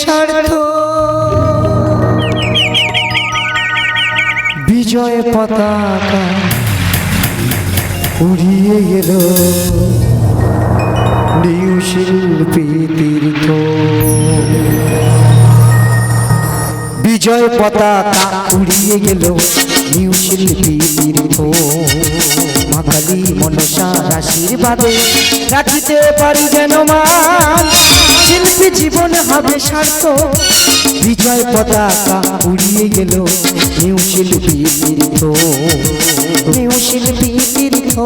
স্বার্থ বিজয় পতাকা উড়িয়ে গেল শিল্পী তীর্থ। বিজয় পতাকা উড়িয়ে গেল। শিল্পী তীর্থ মাতালি মনসার আশীর্বাদে রাখিতে পারি যেন মান শিল্পী জীবন হবে সার্থ বিজয় পতাকা উড়িয়ে গেল নিউ শিল্পী তীর্থ নিউ শিল্পী তীর্থ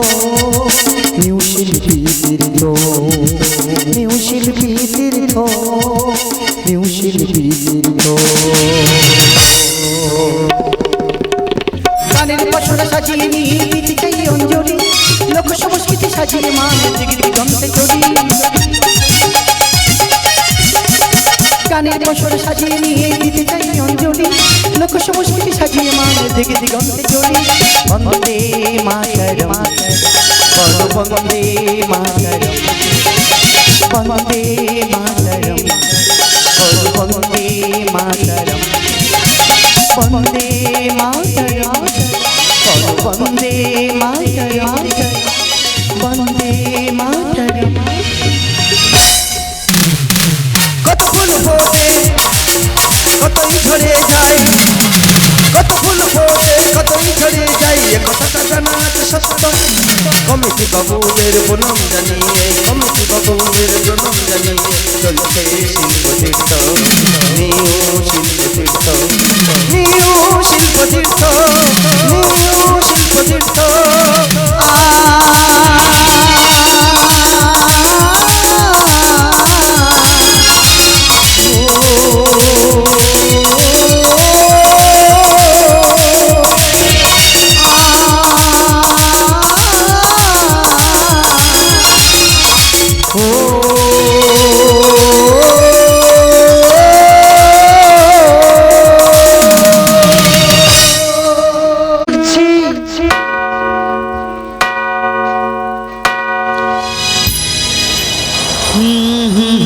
নিউ শিল্পী তীর্থ নিউ শিল্পী তীর্থ নিউ শিল্পী তীর্থ বাজির মা যন্ত্রে চড়ি। গানের বসর সাজিয়ে নিয়ে দিতে চাই অঞ্জলি। লোক সংস্কৃতি সাজিয়ে মা দিকে দিগন্তে চড়ি। বন্দে মাতর বড় বন্দে মাতর বন্দে মাতর বড় বন্দে মাতর বন্দে মাতর বড় বন্দে কতই ঝরে যায়, কত ফুল ফোটে, কতই ঝরে যায়, এ কথাটা জানা আছে সত্য। কমিটি বাবুদের প্রণাম জানিয়ে, কমিটি বাবুদের প্রণাম জানিয়ে চলছে শিল্প তীর্থ নিউ শিল্প তীর্থ নিউ শিল্প তীর্থ নিউ শিল্প তীর্থ Mm-hmm.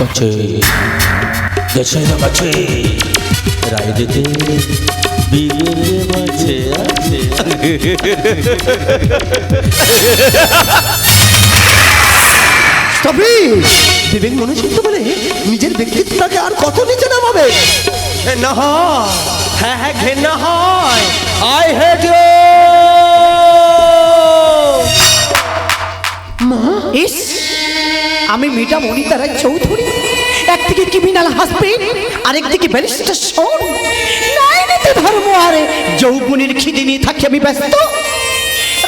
কাছে দেশে কাছে রায় দিতে বিগড়ে মাঝে আছে। তবে বিবেক মনুষ্যত্ব বলে নিজের ব্যক্তিত্বটাকে আর কত নিচে নামাবে? ঘেন্না হয় হ্যাঁ হ্যাঁ ঘেন্না হয়। আই হেড ইস! আমি মিটা মনিতারা চৌধুরী। একদিকে ক্রিমিনাল হাসবেন আরেকদিকে ব্যারিস্টার শোন। নাইনেতে ধর্ম আরে যৌবনের খিদে নিয়ে থাকি আমি ব্যস্ত।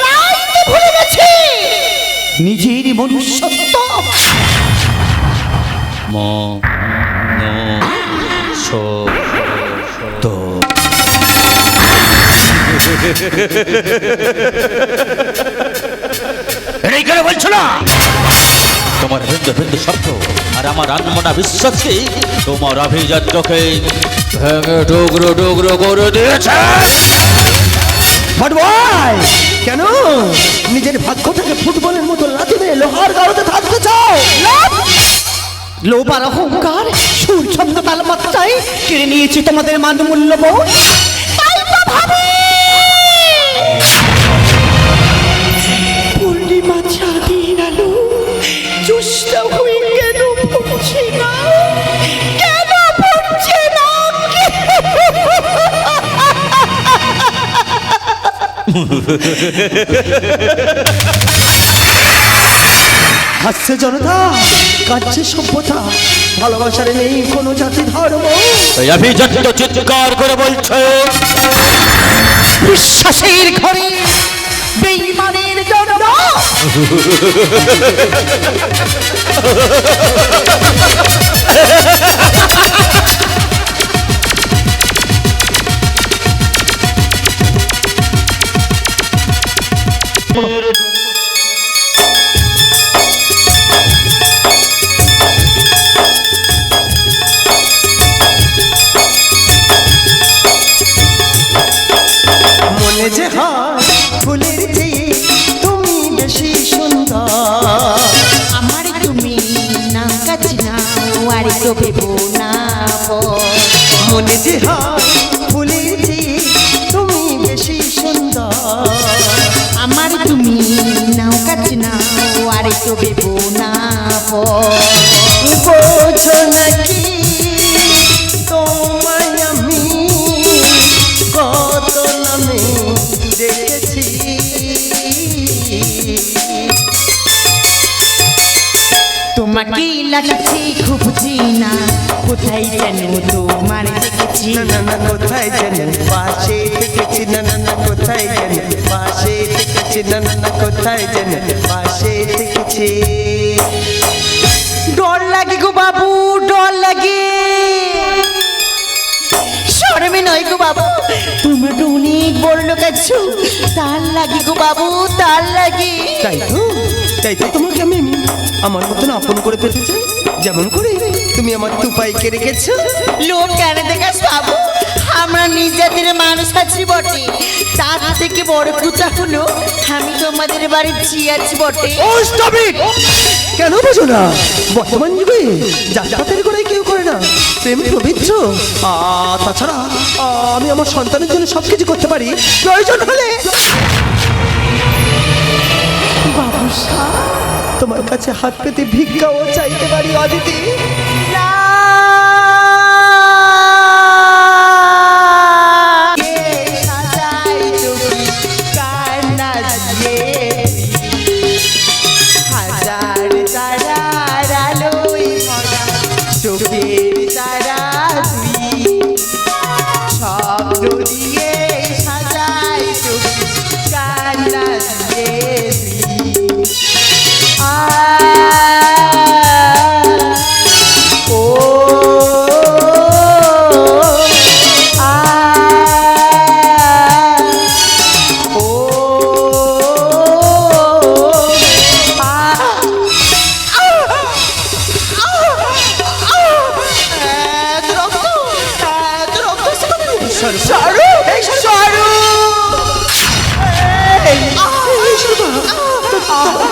রাইতে ভুলে গেছি। নিজের মনুষ্যত্ব। ম তো। এটাই বলছো না? তোমার ভিন্ন ভিন্ন শব্দ আর আমার আনমনা বিশ্বাসকে তোমার অভিজাত চোখে ভেঙে ডুগরো ডুগরো করে দিয়েছে। কেন? নিজের ভাগ্যটাকে ফুটবলের মতো লাথি মেরে লোহার গাড়োতে থাকতে চাও? লোভ আর অহংকার সুর ছন্দ তাল মাত্রায় কেড়ে নিয়েছি তোমাদের মান মূল্যবোধ তাই তো ভাবি হাসছে জনতা কাটছে সভ্যতা ভালোবাসার নেই কোনো জাতি ধর্ম। অভিযন্ত চিৎকার করে বলছে বিশ্বাসের ঘরে বেইমানের জন্য মনে যে হয় ফুলের চেয়ে তুমি বেশি সুন্দর। আমার তুমি না কাছ না আর তো ভেবো না মনে যে হয় ভেবো না বোঝো নাকি তোমায় আমি কত নামে দেখেছি তোমাকে লাগছে খুব চিনা কোথায় যেন তোমার দেখেছি না না কোথায় যেন পাশে দেখেছি না না না কোথায় যেন পাশে দেখেছি না না না কোথায় যেন পাশে দেখেছি ডর লাগে গো বাবু ডর লাগে শরমে নয় গো বাবু তুমি তো অনেক বড় লোক আছো তার লাগে গো বাবু তার লাগে তাই তো তাই তো তোমাকে আমি আমার মতন আপন করে পেতে চাই যেমন করে তুমি আমার তুপাইকে রেখেছো। লোক কেন দেখাস বাবু? আমরা নিজেদের মানুষ আছি বটে। তার থেকে বড় পূজা হলো আমি তোমাদের বাড়ির চিয়াছি বটে। ও স্টপ ইট কেন বোঝো না? বর্তমান যুগে যাতায়াতের করে কেউ করে না। প্রেম পবিত্র। আ, তাছাড়া আমি আমার সন্তানের জন্য সবকিছু করতে পারি। প্রয়োজন হলে তোমার কাছে হাত পেতে ভিক্ষাও চাইতে পারি অদিতি।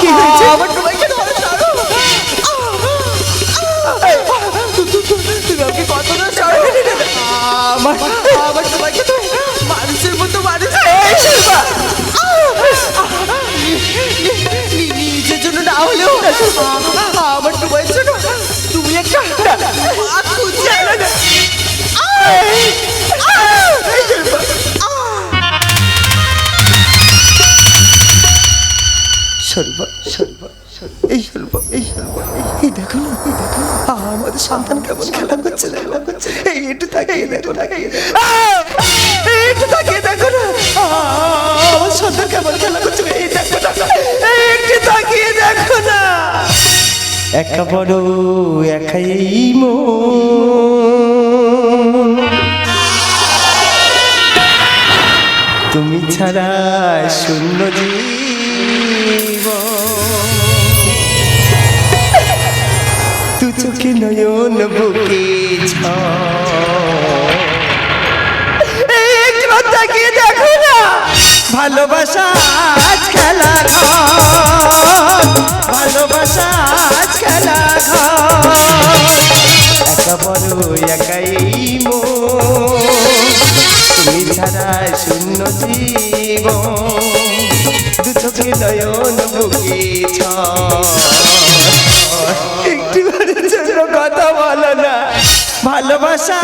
কি হয়েছে? আমার আমার তোমাকে তো মানুষের মতো মানুষ। নিজের জন্য না হলেও। দেখো এই একটু তাকিয়ে দেখো না। আমার সন্তান কেমন খেলা করছে? এই দেখো না একটু তাকিয়ে দেখো না। একা বড় একাই মন। তুমি ছাড়া শূন্য জীব তু চোখে নয়ন বুকে ভালোবাসা আজ খেলা ঘর। ভালোবাসা খেলা ঘর। একাই মন তুমি ছাড়া শূন্য জীবন। দু চোখে নয়ন কথা বলো না। ভালোবাসা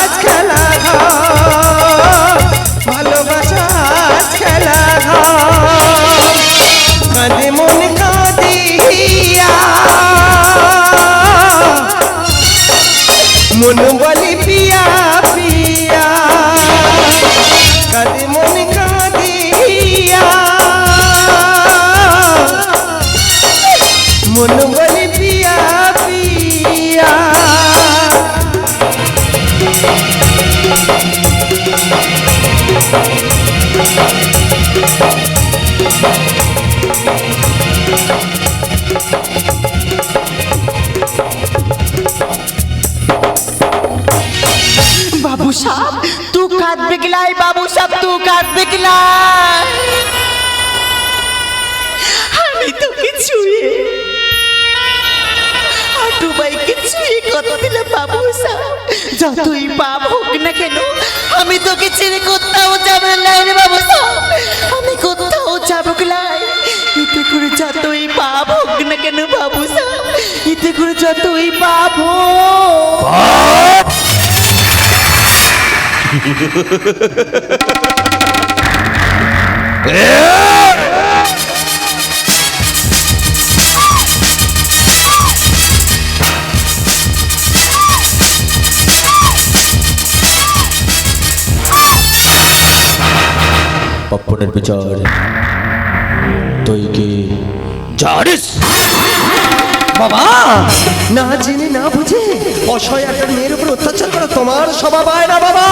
আজ খেলা ঘর। कदमों काट बिकलाई बाबू साहब तू काट बिकलाई আমি তোকে ছুঁয়ে হাঁটু বাইকে ছুঁয়ে কথা দিলাম বাবু সাহেব যতই পাপ হোক না কেন আমি তোকে ছেড়ে কোথাও যাবো না রে বাবু সাহেব আমি কোথাও যাবো লাই এতে করে যতই পাপ হোক না কেন বাবু সাহেব এতে করে যতই পাপ হোক পপ্পনের বিচার তুই কি জানিস বাবা। না জেনে না বুঝে অসহায় একটা মেয়ের উপর অত্যাচার করা তোমার স্বভাব হয় না বাবা।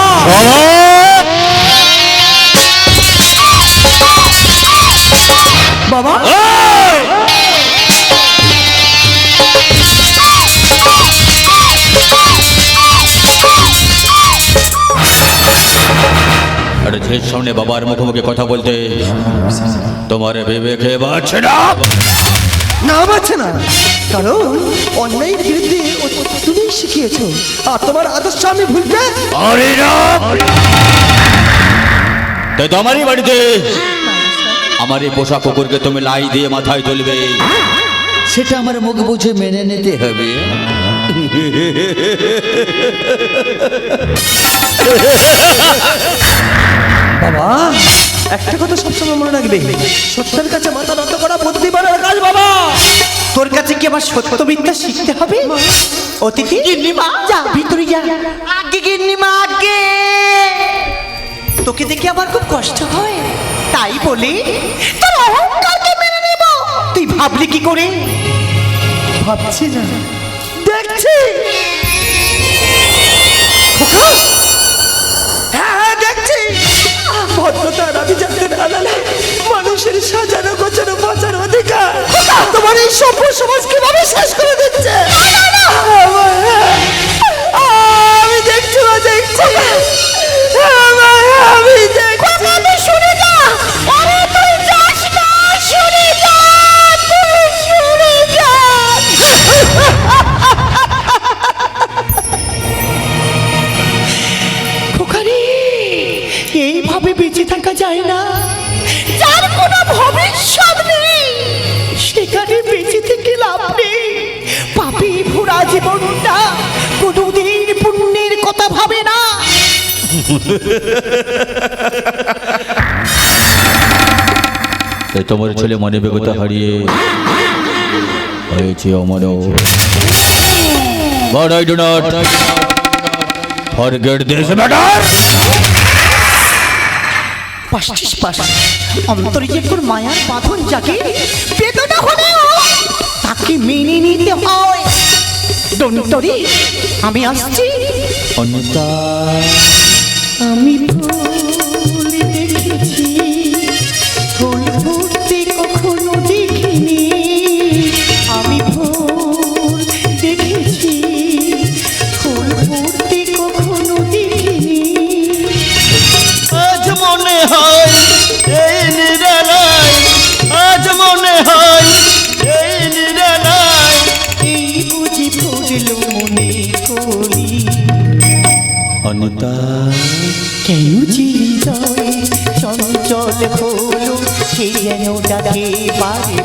বাবা। ঝের সামনে বাবার মুখোমুখি কথা বলতে তোমার বিবেকে বাড়ছে না না বাচ্ছে না। কারণ অন্যায়ের বিরুদ্ধে তুমি শিখিয়েছো। আর তোমার আদর্শ আমি ভুলবে আরে তাই তো বাড়িতে। আমার এই পোষা কুকুরকে তুমি লাই দিয়ে মাথায় তুলবে। সেটা আমার মুখ বুঝে মেনে নিতে হবে। বাবা একটা কথা সবসময় মনে রাখবে। সত্যের কাছে মাথা নত করা বুদ্ধি বুদ্ধিমানের কাজ বাবা। তোর কাছে কি আমার সত্য মিথ্যা শিখতে হবে? অতিথি? গিন্নিমা? যা ভিতরে যা। আগে গিন্নিমা আগে। তোকে দেখে আমার খুব কষ্ট হয়। তাই বলি তোর অহংকারকে মেনে নেব। তুই ভাবলি কি করে? ভাবছি না। দেখছি। হ্যাঁ হ্যাঁ দেখছি। ভদ্রতার আমি না জানি মানুষের সাজানো গোছানো অধিকার তোমার এই সভ্য সমাজ কীভাবে শেষ করে দিচ্ছে? তোমার ছেলে মানবিকতা হারিয়ে হয়েছে অমর। But I do not forget this matter. পাশিস পাশ অন্তরে যে তোর মায়ার বাঁধন জাগে বেদনা হলেও তাকে মেনে নিতে হয়। দন্তরি আমি আসছি। অনিতা আমি মমতা কেন চিরিদয়ে চঞ্চল হলো কে যেন ডাকে বারে?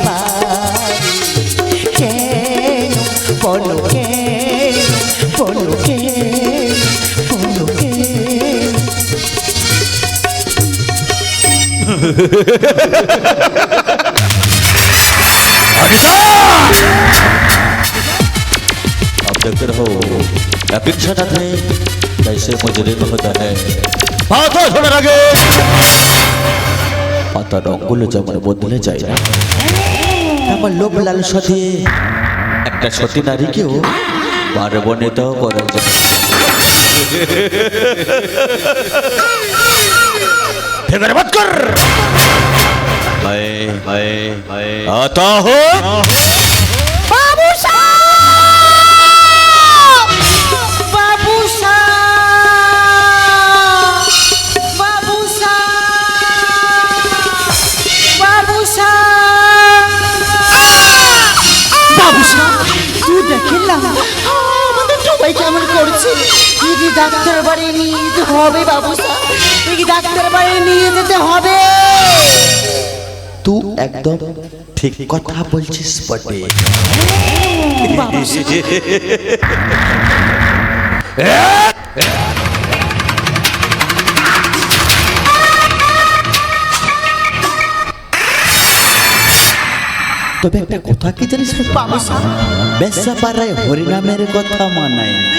কেন বলো কেন বলো কেন বলো কেন? अब देखते रहो अपेक्षा कैसे मुजरिम होता है পাতা শোনার আগে পাতা রঙগুলো যেমন বদলে যায় না আমার লোভ লালসা দিয়ে একটা সতী নারীকেও পার্বণিতাও করা যায় ফিকার মত কর मैं मैं मैं आता हूँ হবে বাবু তুই ডাক্তার বাড়ি নিয়ে যেতে হবে? তুই একদম ঠিক কথা বলছিস বটে। তবে একটা কথা কি জানিস বেশ পাড়ায় হরিনামের কথা মানায় না।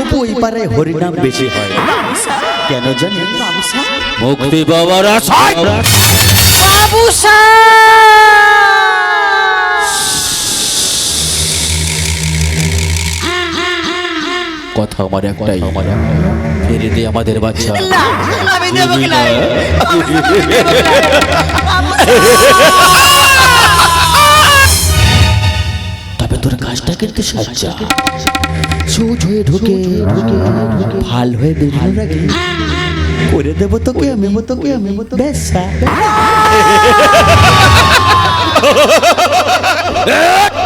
তবু পাড়ায় হরিনাম বেশি হয়। কেন জানি? মুক্তি বাবার আশায় বাবু কথা আমার একটাই। ফিরে দে আমাদের বাচ্চা। আমি দেবো কিনা তবে তোর কাজটা কিন্তু সাজ্জা সোজ হয়ে ঢুকে ভালো হয়ে বেরিয়ে রাখি করে দেবো তোকে আমি তোকে আমি। বেসা।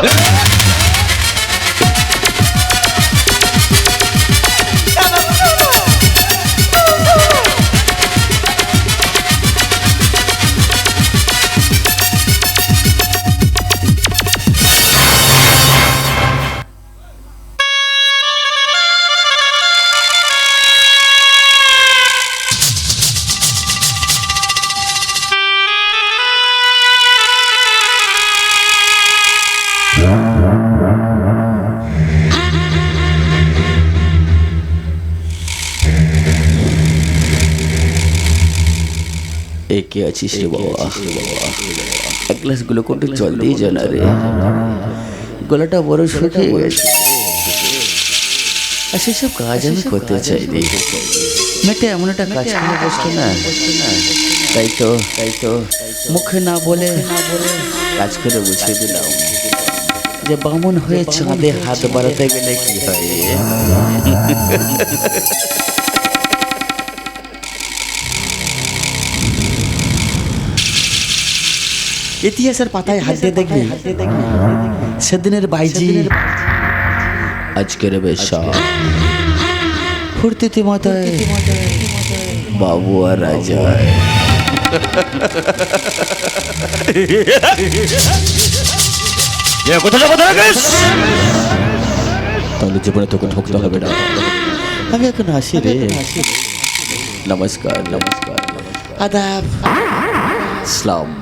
একে রে বাবা। এক গ্লাস গ্লুকোন্ডি জল দিয়ে জানা রে। গলাটা বড় শুকিয়ে গেছে। আর সেসব কাজ আমি করতে চাই রে। মেটে এমন একটা কাজ করে বসতো না। তাই তো তাই তো মুখে না বলে না বলে কাজ করে বুঝিয়ে দিলাম। যে বামন হয়ে চাঁদে হাত বাড়াতে গেলে কি হয়? ইতিহাসের পাতায় হাত দিয়ে দেখবি। সেদিনের বাইজি। আজকের বেশা। ফুর্তিতে মাথায় বাবু আর রাজা। তাহলে জীবনে তোকে ঠকতে হবে না। আমি এখন আসি রে। নমস্কার নমস্কার। আদাব। সালাম।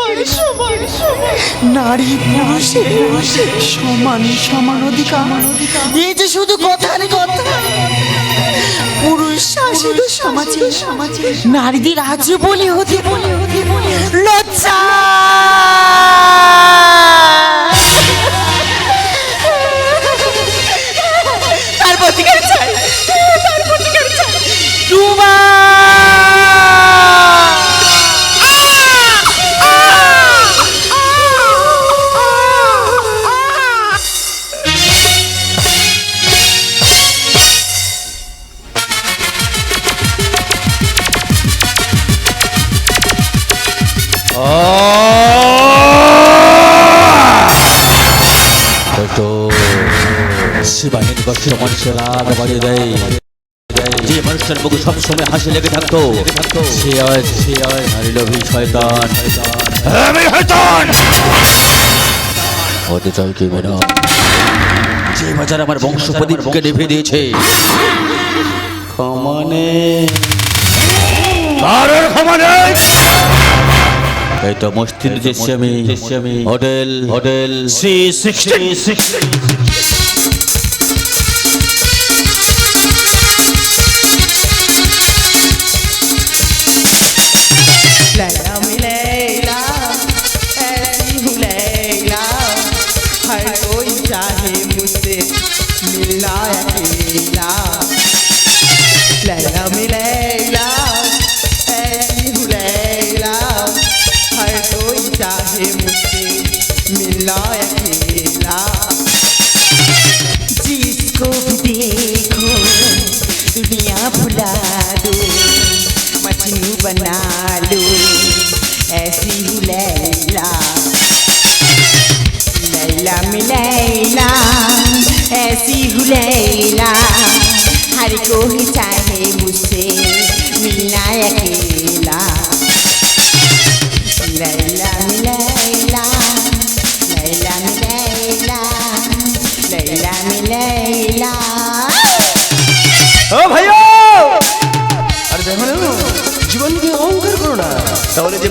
নারী পুরুষের সমান সমান অধিকার। এই যে শুধু কথার কথা। পুরুষ শাসিত সমাজে সমাজে নারীদের আজ বলে হতে বলে হতে লজ্জা। রাগ বাড়িয়ে দেয় যে মানুষটার মুখে সবসময় হাসি লেগে থাকতো সে আজ সে আজ নারী লোভী শয়তান। আমি শয়তান! হতে চাই কি মেনা যে বাজার আমার বংশ প্রদীপকে নিভে দিয়েছে ক্ষমানে কারোর ক্ষমা নেই! এই তো মস্তির যে আমি। Hotel hotel. C sixty six बना लो। ऐसी ही लैला। लैला ऐसी हूँ लैला। हर कोई चाहे मुझसे मिलना अकेला।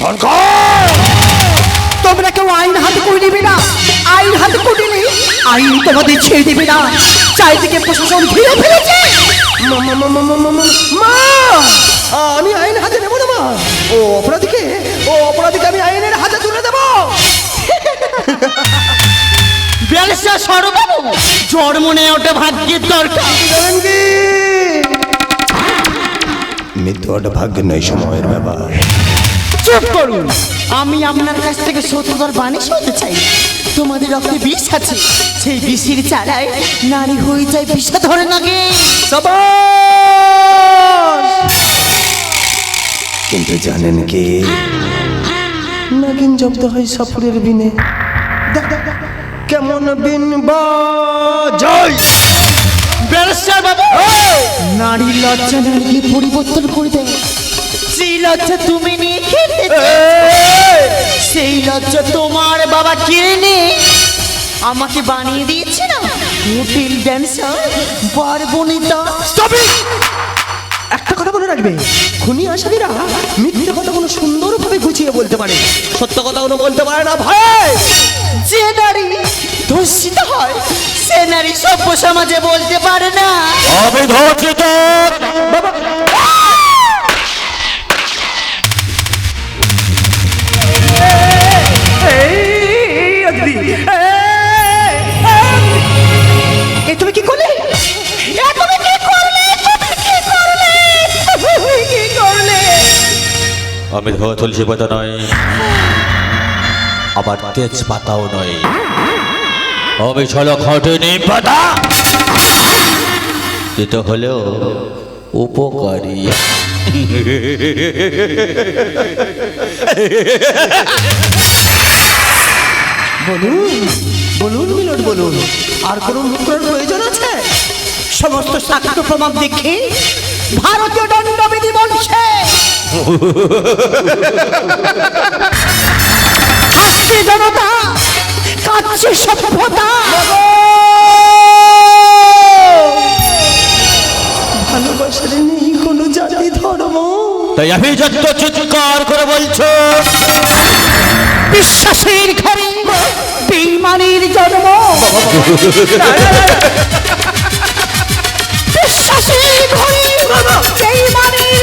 সরকার তোমরা কেউ আইন হাতে করে নেবে না। আইন হাতে করে নেই আইন তোমাদের ছেড়ে দেবে না। চারিদিকে প্রশাসন ঘিরে ফেলেছে। মা আমি আইন হাতে নেব না মা। ও অপরাধীকে ও অপরাধীকে আমি আইনের হাতে তুলে দেবো। ব্যবসা সরবাবু জ্বর মনে ওটা ভাগ্যের দরকার। জানেন কি মৃত্যু ওটা ভাগ্য নয় সময়ের ব্যাপার। চুপ করুন। আমি আপনার কাছ থেকে সত্যতার বাণী শুনতে চাই। তোমাদের রক্তে বিষ আছে। সেই বিষের চারায় নারী হয়ে যায় বিষা ধরে নাকি কিন্তু জানেন কি? নাগিন জব্দ হয় সাপুরের বিনে। কেমন বিন বাজায় ব্যবসা নারী লজ্জা নারীকে পরিবর্তন করে দেয়। সেই লজ্জা তুমি সেই লজ্জা তোমার বাবা কিনে আমাকে বানিয়ে দিয়েছে না? হোটেল ড্যান্সার বারবনিতা। একটা কথা বলে রাখবে। খুনি আসামিরা মিথ্যে কথা কোনো সুন্দরভাবে গুছিয়ে বলতে পারে। সত্য কথা কোনো বলতে পারে না ভাই। যে নারী ধর্ষিত হয় সে নারী সভ্য সমাজে বলতে পারে না। আমি আমি ধোয়া তুলসী পাতা নয়। আবার তেজ পাতাও নয়। আমি ছল খটে নেই পাতা যেটা হলেও উপকারী। বলুন বলুন মিলন, বলুন। আর কোনো মুদ্রার প্রয়োজন আছে? সমস্ত সাক্ষ্য প্রমাণ দেখে বলছে আসছে জনতা কাঁদছে সভ্যতা। ভালোবাসার নেই কোনো জাতি ধর্ম। তাই আমি যত চিৎকার করে বলছো বিশ্বাসের ঘরে বেইমানের জন্ম। বিশ্বাসের ঘরে বেইমানের